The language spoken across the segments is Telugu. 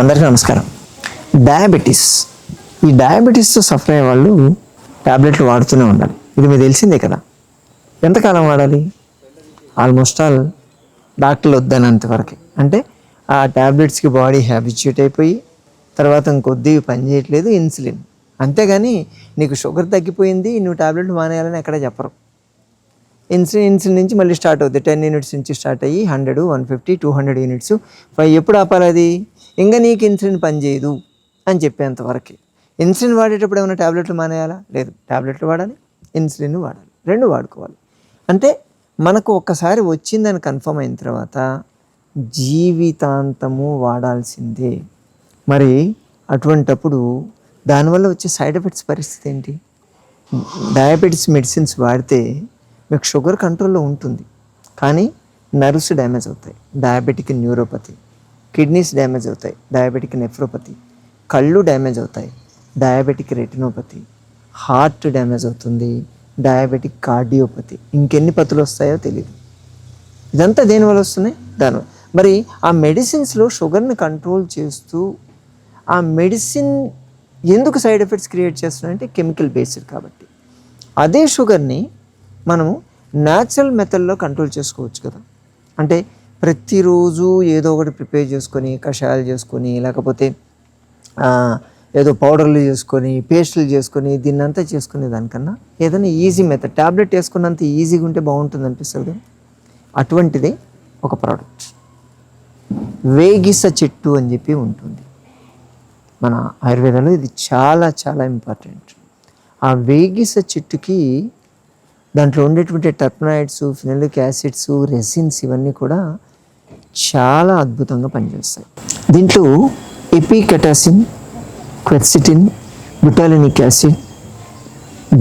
అందరికీ నమస్కారం. డయాబెటీస్ ఈ డయాబెటీస్తో సఫర్ అయ్యే వాళ్ళు ట్యాబ్లెట్లు వాడుతూనే ఉండాలి. ఇది మీకు తెలిసిందే కదా. ఎంతకాలం వాడాలి? ఆల్మోస్ట్ ఆల్ డాక్టర్లు వద్దనంతవరకు అంటే ఆ ట్యాబ్లెట్స్కి బాడీ హ్యాబిచ్యూట్ అయిపోయి తర్వాత ఇంకొద్ది పని చేయట్లేదు ఇన్సులిన్ అంతేగాని నీకు షుగర్ తగ్గిపోయింది నువ్వు ట్యాబ్లెట్ మానేయాలని ఎక్కడ చెప్పరు. ఇన్సులిన్ ఇన్సులిన్ నుంచి మళ్ళీ స్టార్ట్ అవుతుంది టెన్ యూనిట్స్ నుంచి స్టార్ట్ అయ్యి hundred one fifty two hundred units five ఎప్పుడు ఆపాలి అది? ఇంకా నీకు ఇన్సులిన్ పనిచేయదు అని చెప్పేంతవరకు ఇన్సులిన్ వాడేటప్పుడు ఏమైనా ట్యాబ్లెట్లు మానేయాలా? లేదు. ట్యాబ్లెట్లు వాడాలి ఇన్సులిన్ వాడాలి. రెండు వాడుకోవాలి. అంటే మనకు ఒక్కసారి వచ్చిందని కన్ఫర్మ్ అయిన తర్వాత జీవితాంతము వాడాల్సిందే. మరి అటువంటప్పుడు దానివల్ల వచ్చే సైడ్ ఎఫెక్ట్స్ పరిస్థితి ఏంటి? డయాబెటీస్ మెడిసిన్స్ వాడితే మీకు షుగర్ కంట్రోల్లో ఉంటుంది. కానీ నర్వ్స్ డ్యామేజ్ అవుతాయి. Diabetic neuropathy. కిడ్నీస్ డ్యామేజ్ అవుతాయి. Diabetic nephropathy. కళ్ళు డ్యామేజ్ అవుతాయి. Diabetic retinopathy. హార్ట్ డ్యామేజ్ అవుతుంది. Diabetic cardiopathy. ఇంకెన్ని పతులు వస్తాయో తెలియదు ఇదంతా దేనివల్ల వస్తున్నాయి? దాని మరి ఆ మెడిసిన్స్లో షుగర్ని కంట్రోల్ చేస్తూ ఆ మెడిసిన్ ఎందుకు సైడ్ ఎఫెక్ట్స్ క్రియేట్ చేస్తున్నాయంటే కెమికల్ బేస్డ్ కాబట్టి. అదే షుగర్ని మనము న్యాచురల్ మెథడ్లో కంట్రోల్ చేసుకోవచ్చు కదా. అంటే ప్రతిరోజు ఏదో ఒకటి ప్రిపేర్ చేసుకొని కషాయాలు చేసుకొని లేకపోతే ఏదో పౌడర్లు చేసుకొని పేస్టులు చేసుకొని దీన్నంతా చేసుకునే దానికన్నా ఏదైనా ఈజీ మెథడ్ ట్యాబ్లెట్ వేసుకున్నంత ఈజీగా ఉంటే బాగుంటుంది అనిపిస్తుంది అటువంటిదే ఒక ప్రోడక్ట్ వేగిస చెట్టు అని చెప్పి ఉంటుంది. మన ఆయుర్వేదంలో ఇది చాలా చాలా ఇంపార్టెంట్ ఆ వేగిస చెట్టుకి దాంట్లో ఉండేటువంటి టర్పనాయిడ్స్ ఫినలిక్ యాసిడ్స్ రెసిన్స్ ఇవన్నీ కూడా చాలా అద్భుతంగా పనిచేస్తాయి. దీంట్లో epicatechin quercetin betulinic acid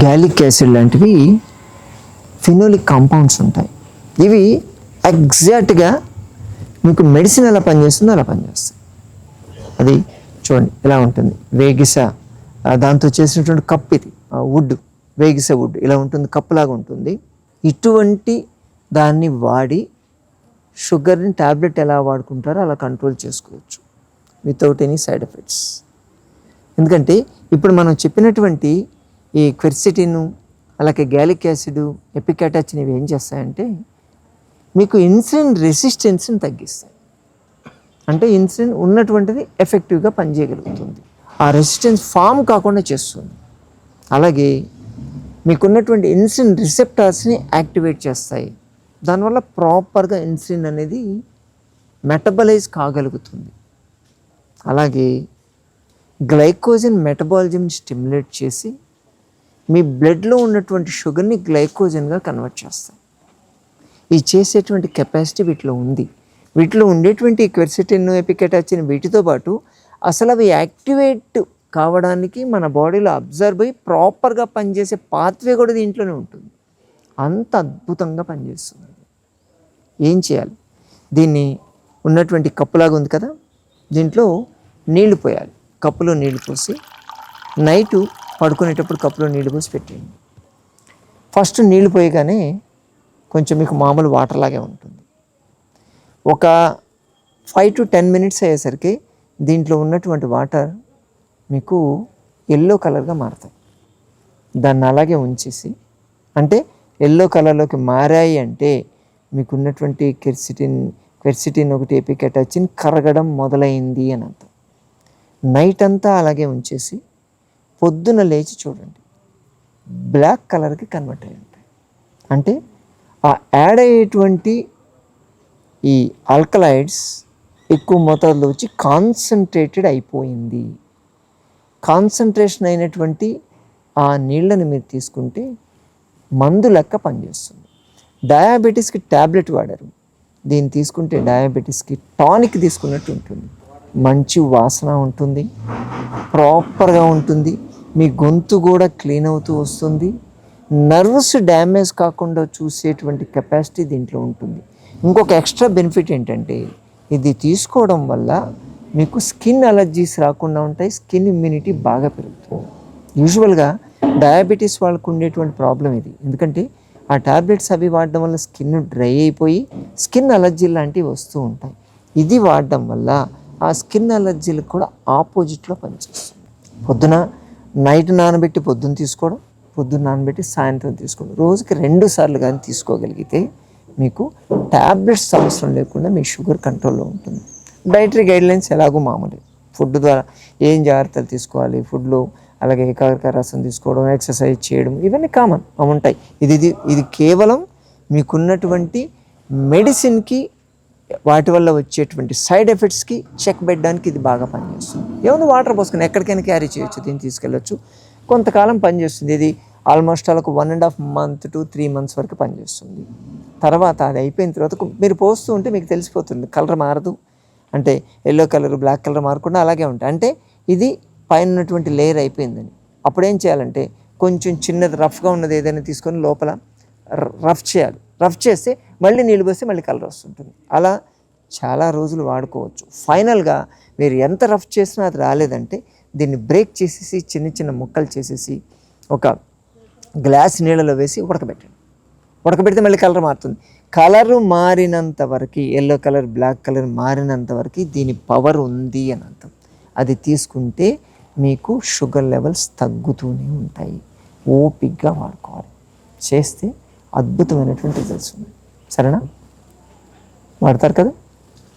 gallic acid లాంటివి ఫినోలిక్ కాంపౌండ్స్ ఉంటాయి. ఇవి ఎగ్జాక్ట్గా మీకు మెడిసిన్ ఎలా పనిచేస్తుందో అలా పనిచేస్తాయి. అది చూడండి ఇలా ఉంటుంది. వేగిస దాంతో చేసినటువంటి కప్ ఇది వుడ్ వేగిస వుడ్ ఇలా ఉంటుంది కప్పులాగా ఉంటుంది. ఇటువంటి దాన్ని వాడి షుగర్ని ట్యాబ్లెట్ ఎలా వాడుకుంటారో అలా కంట్రోల్ చేసుకోవచ్చు వితౌట్ ఎనీ సైడ్ ఎఫెక్ట్స్. ఎందుకంటే ఇప్పుడు మనం చెప్పినటువంటి ఈ క్వెర్సిటిన్ అలాగే గ్యాలిక్ యాసిడ్ ఎపికాటాచ్ ఇవి ఏం చేస్తాయంటే మీకు ఇన్సులిన్ రెసిస్టెన్స్ని తగ్గిస్తాయి. అంటే ఇన్సులిన్ ఉన్నటువంటిది ఎఫెక్టివ్గా పనిచేయగలుగుతుంది. ఆ రెసిస్టెన్స్ ఫామ్ కాకుండా చేస్తుంది. అలాగే మీకున్నటువంటి ఇన్సులిన్ రిసెప్టార్స్ని యాక్టివేట్ చేస్తాయి. దానివల్ల ప్రాపర్గా ఇన్సులిన్ అనేది మెటబలైజ్ కాగలుగుతుంది. అలాగే గ్లైకోజన్ మెటబాలిజం స్టిమ్యులేట్ చేసి మీ బ్లడ్లో ఉన్నటువంటి షుగర్ని గ్లైకోజన్గా కన్వర్ట్ చేస్తాయి. ఈ చేసేటువంటి కెపాసిటీ వీటిలో ఉంది. వీటిలో ఉండేటువంటి క్వెర్సిటిన్ ఎపికెటాచిన్ వీటితో పాటు అసలు అవి యాక్టివేట్ కావడానికి మన బాడీలో అబ్జర్వ్ అయ్యి ప్రాపర్గా పనిచేసే పాత్వే కూడా దీంట్లోనే ఉంటుంది. అంత అద్భుతంగా పనిచేస్తుంది. ఏం చేయాలి? దీన్ని ఉన్నటువంటి కప్పులాగా ఉంది కదా? దీంట్లో నీళ్ళు పోయాలి. కప్పులో నీళ్ళు పోసి నైటు పడుకునేటప్పుడు కప్పులో నీళ్ళు పోసి పెట్టేయండి. ఫస్ట్ నీళ్ళు పోయగానే కొంచెం మీకు మామూలు వాటర్ లాగే ఉంటుంది. ఒక ఫైవ్ టు టెన్ మినిట్స్ అయ్యేసరికి దీంట్లో ఉన్నటువంటి వాటర్ మీకు ఎల్లో కలర్గా మారుతాయి. దాన్ని అలాగే ఉంచేసి అంటే ఎల్లో కలర్లోకి మారాయి అంటే మీకున్నటువంటి కెర్సిటిన్ కెర్సిటిన్ ఒకటి ఎపికెటాచిన్ కరగడం మొదలైంది అని అర్థం. నైట్ అంతా అలాగే ఉంచేసి పొద్దున లేచి చూడండి. బ్లాక్ కలర్కి కన్వర్ట్ అయి ఉంటాయి అంటే ఆ యాడ్ అయ్యేటువంటి ఈ ఆల్కలైడ్స్ ఎక్కువ మోతాదులో వచ్చి కాన్సన్ట్రేటెడ్ అయిపోయింది. కాన్సన్ట్రేషన్ అయినటువంటి ఆ నీళ్ళని మీరు తీసుకుంటే మందు లెక్క పనిచేస్తుంది. డయాబెటీస్కి ట్యాబ్లెట్ వాడారు. దీన్ని తీసుకుంటే డయాబెటీస్కి టానిక్ తీసుకున్నట్టు ఉంటుంది. మంచి వాసన ఉంటుంది ప్రాపర్గా ఉంటుంది మీ గొంతు కూడా క్లీన్ అవుతూ వస్తుంది. నర్వస్ డ్యామేజ్ కాకుండా చూసేటువంటి కెపాసిటీ దీంట్లో ఉంటుంది. ఇంకొక ఎక్స్ట్రా బెనిఫిట్ ఏంటంటే ఇది తీసుకోవడం వల్ల మీకు స్కిన్ అలర్జీస్ రాకుండా ఉంటాయి స్కిన్ ఇమ్యూనిటీ బాగా పెరుగుతుంది. యూజువల్గా డయాబెటీస్ వాళ్ళకు ఉండేటువంటి ప్రాబ్లం ఇది. ఎందుకంటే ఆ టాబ్లెట్స్ అవి వాడడం వల్ల స్కిన్ డ్రై అయిపోయి స్కిన్ అలర్జీ లాంటివి వస్తూ ఉంటాయి. ఇది వాడడం వల్ల ఆ స్కిన్ అలర్జీలకు కూడా ఆపోజిట్లో పనిచేస్తుంది పొద్దున నైట్ నానబెట్టి పొద్దున తీసుకోవడం పొద్దున్న నానబెట్టి సాయంత్రం తీసుకోవడం. రోజుకి రెండు సార్లు కానీ తీసుకోగలిగితే మీకు ట్యాబ్లెట్స్ అవసరం లేకుండా మీ షుగర్ కంట్రోల్లో ఉంటుంది. డైటరీ గైడ్లైన్స్ ఎలాగో మామూలు. ఫుడ్ ద్వారా ఏం జాగ్రత్తలు తీసుకోవాలి? ఫుడ్లో అలాగే ఏకాగ్రత రసం తీసుకోవడం ఎక్సర్సైజ్ చేయడం ఇవన్నీ కామన్ అవి ఉంటాయి. ఇది ఇది ఇది కేవలం మీకున్నటువంటి మెడిసిన్కి వాటి వల్ల వచ్చేటువంటి సైడ్ ఎఫెక్ట్స్కి చెక్ పెట్టడానికి ఇది బాగా పనిచేస్తుంది. ఏముంది వాటర్ పోసుకుని ఎక్కడికైనా క్యారీ చేయొచ్చు దీన్ని తీసుకెళ్ళొచ్చు. కొంతకాలం పనిచేస్తుంది. ఇది ఆల్మోస్ట్ వాళ్ళకు one and half month to three months వరకు పనిచేస్తుంది. తర్వాత అది అయిపోయిన తర్వాత మీరు పోస్తూ ఉంటే మీకు తెలిసిపోతుంది. కలర్ మారదు. అంటే ఎల్లో కలర్ బ్లాక్ కలర్ మారకుండా అలాగే ఉంటాయి. అంటే ఇది పైన ఉన్నటువంటి లేయర్ అయిపోయిందని. అప్పుడు ఏం చేయాలంటే కొంచెం చిన్నది రఫ్గా ఉన్నది ఏదైనా తీసుకొని లోపల ర- రఫ్ చేయాలి. రఫ్ చేస్తే మళ్ళీ నీళ్ళు పోస్తే మళ్ళీ కలర్ వస్తుంటుంది. అలా చాలా రోజులు వాడుకోవచ్చు. ఫైనల్గా మీరు ఎంత రఫ్ చేసినా అది రాలేదంటే దీన్ని బ్రేక్ చేసేసి చిన్న చిన్న ముక్కలు చేసేసి ఒక గ్లాస్ నీళ్ళలో వేసి ఉడకబెట్టండి. ఉడకబెడితే మళ్ళీ కలర్ మారుతుంది. కలరు మారినంత వరకు ఎల్లో కలర్ బ్లాక్ కలర్ మారినంత వరకు దీని పవర్ ఉంది అని అర్థం. అది తీసుకుంటే మీకు షుగర్ లెవెల్స్ తగ్గుతూనే ఉంటాయి. ఓపిక్గా వాడుకోవాలి. చేస్తే అద్భుతమైనటువంటి రిజల్ట్స్ ఉన్నాయి. సరేనా? వాడతారు కదా?